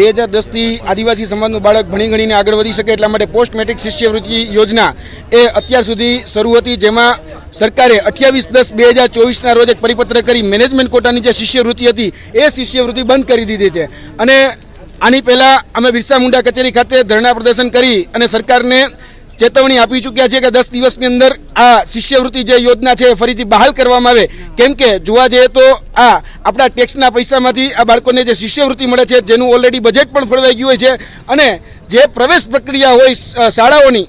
બે હજાર દસથી આદિવાસી સમાજનું બાળક ભણી ગણીને આગળ વધી શકે એટલા માટે પોસ્ટ મેટ્રિક શિષ્યવૃત્તિ યોજના એ અત્યાર સુધી શરૂ હતી, જેમાં સરકારે અઠ્યાવીસ દસ બે હજાર ચોવીસના રોજ એક પરિપત્ર કરી મેનેજમેન્ટ કોટાની જે શિષ્યવૃત્તિ હતી, એ શિષ્યવૃત્તિ બંધ કરી દીધી છે. અને આની પહેલાં અમે બિરસા મુંડા કચેરી ખાતે ધરણા પ્રદર્શન કરી અને સરકારને ચેતવણી આપી ચૂક્યા છે કે દસ દિવસની અંદર આ શિષ્યવૃત્તિ જે યોજના છે ફરીથી બહાલ કરવામાં આવે. કેમ કે જોવા જઈએ તો આ આપણા ટેક્સના પૈસામાંથી આ બાળકોને જે શિષ્યવૃત્તિ મળે છે, જેનું ઓલરેડી બજેટ પણ ફળવાઈ ગયું હોય છે અને જે પ્રવેશ પ્રક્રિયા હોય શાળાઓની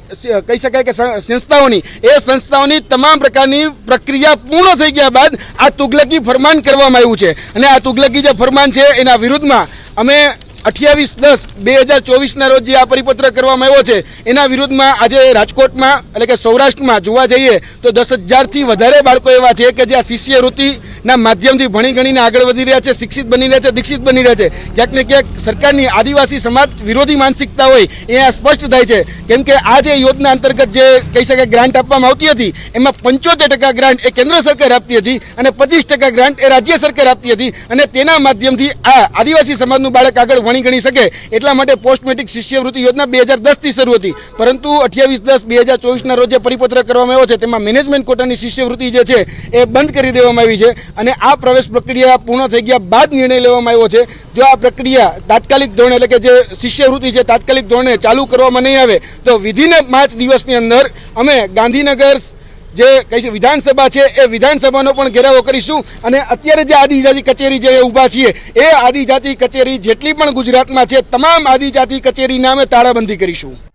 કહી શકાય કે સંસ્થાઓની, એ સંસ્થાઓની તમામ પ્રકારની પ્રક્રિયા પૂર્ણ થઈ ગયા બાદ આ તુગલકી ફરમાન કરવામાં આવ્યું છે. અને આ તુગલકી જે ફરમાન છે એના વિરુદ્ધમાં અમે અઠ્યાવીસ દસ બે હજાર ચોવીસના રોજ જે આ પરિપત્ર કરવામાં આવ્યો છે. એના વિરુદ્ધમાં આજે રાજકોટમાં એટલે કે સૌરાષ્ટ્રમાં જોવા જઈએ તો દસ હજારથી વધારે બાળકો એવા છે કે જે આ શિષ્યવૃત્તિના માધ્યમથી ભણી ગણીને આગળ વધી રહ્યા છે, શિક્ષિત બની રહ્યા છે, દીક્ષિત બની રહ્યા છે. ક્યાંક ને ક્યાંક સરકારની આદિવાસી સમાજ વિરોધી માનસિકતા હોય એ આ સ્પષ્ટ થાય છે. કેમ કે આ જે યોજના અંતર્ગત જે કહી શકાય ગ્રાન્ટ આપવામાં આવતી હતી, એમાં પંચોતેર ટકા ગ્રાન્ટ એ કેન્દ્ર સરકાર આપતી હતી અને પચીસ ટકા ગ્રાન્ટ એ રાજ્ય સરકાર આપતી હતી અને તેના માધ્યમથી આ આદિવાસી સમાજનું બાળક આગળ ભણી ગણી શકે એટલા માટે પોસ્ટ મેટ્રિક શિષ્યવૃત્તિ યોજના બે હજાર દસથી શરૂ હતી. પરંતુ અઠ્યાવીસ દસ બે હજાર ચોવીસના રોજ પરિપત્ર કરવામાં આવ્યો છે. તેમાં મેનેજમેન્ટ કોટાની શિષ્યવૃત્તિ જે છે એ બંધ કરી દેવામાં આવી છે અને આ પ્રવેશ પ્રક્રિયા પૂર્ણ થઈ ગયા બાદ નિર્ણય લેવામાં આવ્યો છે. જો આ પ્રક્રિયા તાત્કાલિક ધોરણે એટલે કે જે શિષ્યવૃત્તિ છે તાત્કાલિક ધોરણે ચાલુ કરવામાં નહીં આવે, તો વિધિને પાંચ દિવસની અંદર અમે ગાંધીનગર જે કહી વિધાનસભા છે, એ વિધાનસભાનો પણ ઘેરાવો કરીશું અને અત્યારે જે આદિજાતિ કચેરી જે ઊભા છીએ. એ આદિજાતિ કચેરી જેટલી પણ ગુજરાતમાં છે, તમામ આદિજાતિ કચેરી અમે તાળાબંધી કરીશું.